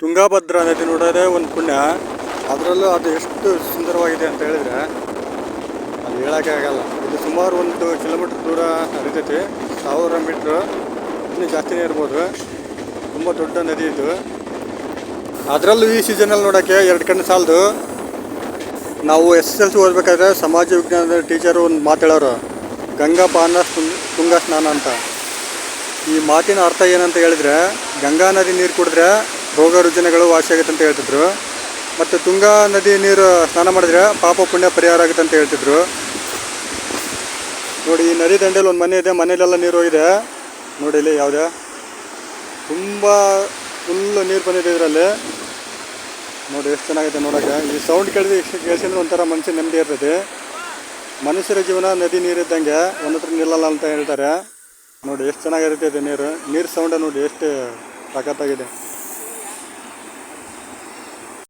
ತುಂಗಾಭದ್ರಾ ನದಿ ನೋಡೋದೇ ಒಂದು ಪುಣ್ಯ. ಅದರಲ್ಲೂ ಅದು ಎಷ್ಟು ಸುಂದರವಾಗಿದೆ ಅಂತ ಹೇಳಿದರೆ ಅದು ಹೇಳೋಕ್ಕೆ ಆಗಲ್ಲ. ಇದು ಸುಮಾರು ಒಂದು ಕಿಲೋಮೀಟ್ರ್ ದೂರ ಹರಿತೈತಿ ಸಾವಿರ ಮೀಟ್ರ್, ಇನ್ನೂ ಜಾಸ್ತಿನೇ ಇರ್ಬೋದು. ತುಂಬ ದೊಡ್ಡ ನದಿ ಇದು. ಅದರಲ್ಲೂ ಈ ಸೀಸನಲ್ಲಿ ನೋಡೋಕ್ಕೆ ಎರಡು ಕಣ್ಣು ಸಾಲದು. ನಾವು ಎಸ್ ಎಲ್ ಸಿ ಓದಬೇಕಾದ್ರೆ ಸಮಾಜ ವಿಜ್ಞಾನದ ಟೀಚರು ಒಂದು ಮಾತಾಡೋರು ಗಂಗಾ ಪಾನ ತುಂಗಾ ಸ್ನಾನ ಅಂತ. ಈ ಮಾತಿನ ಅರ್ಥ ಏನಂತ ಹೇಳಿದ್ರೆ, ಗಂಗಾ ನದಿ ನೀರು ಕುಡಿದ್ರೆ ರೋಗ ರುಜಿನಗಳು ವಾಸಿ ಆಗುತ್ತೆ ಅಂತ ಹೇಳ್ತಿದ್ರು. ಮತ್ತು ತುಂಗಾ ನದಿ ನೀರು ಸ್ನಾನ ಮಾಡಿದ್ರೆ ಪಾಪ ಪುಣ್ಯ ಪರಿಹಾರ ಆಗುತ್ತೆ ಅಂತ ಹೇಳ್ತಿದ್ರು. ನೋಡಿ, ಈ ನದಿ ದಂಡೆಯಲ್ಲಿ ಒಂದು ಮನೆ ಇದೆ ಮನೆಯಲ್ಲೆಲ್ಲ ನೀರು ಹೋಗಿದೆ. ನೋಡಿ ಇಲ್ಲಿ ಯಾವುದೇ. ತುಂಬ ಫುಲ್ಲು ನೀರು ಬಂದಿದೆ ಇದರಲ್ಲಿ. ನೋಡಿ, ಎಷ್ಟು ಚೆನ್ನಾಗಿದೆ ನೋಡೋಕೆ ಈ ಸೌಂಡ್ ಕೇಳಿದ್ರೆ ಕೇಳಿಸಿದ್ರೆ ಒಂಥರ ಮನಸ್ಸಿನ ನೆಮ್ಮದಿ ಇರ್ತದೆ ಮನುಷ್ಯರ ಜೀವನ ನದಿ ನೀರಿದ್ದಂಗೆ ಒಂದು ಹತ್ರ ನಿಲ್ಲಲ್ಲ ಅಂತ ಹೇಳ್ತಾರೆ. ನೋಡಿ, ಎಷ್ಟು ಚೆನ್ನಾಗಿರುತ್ತೆ ಇದು ನೀರು. ನೀರು ಸೌಂಡ ನೋಡಿ ಎಷ್ಟು ಸಖತ್ತಾಗಿದೆ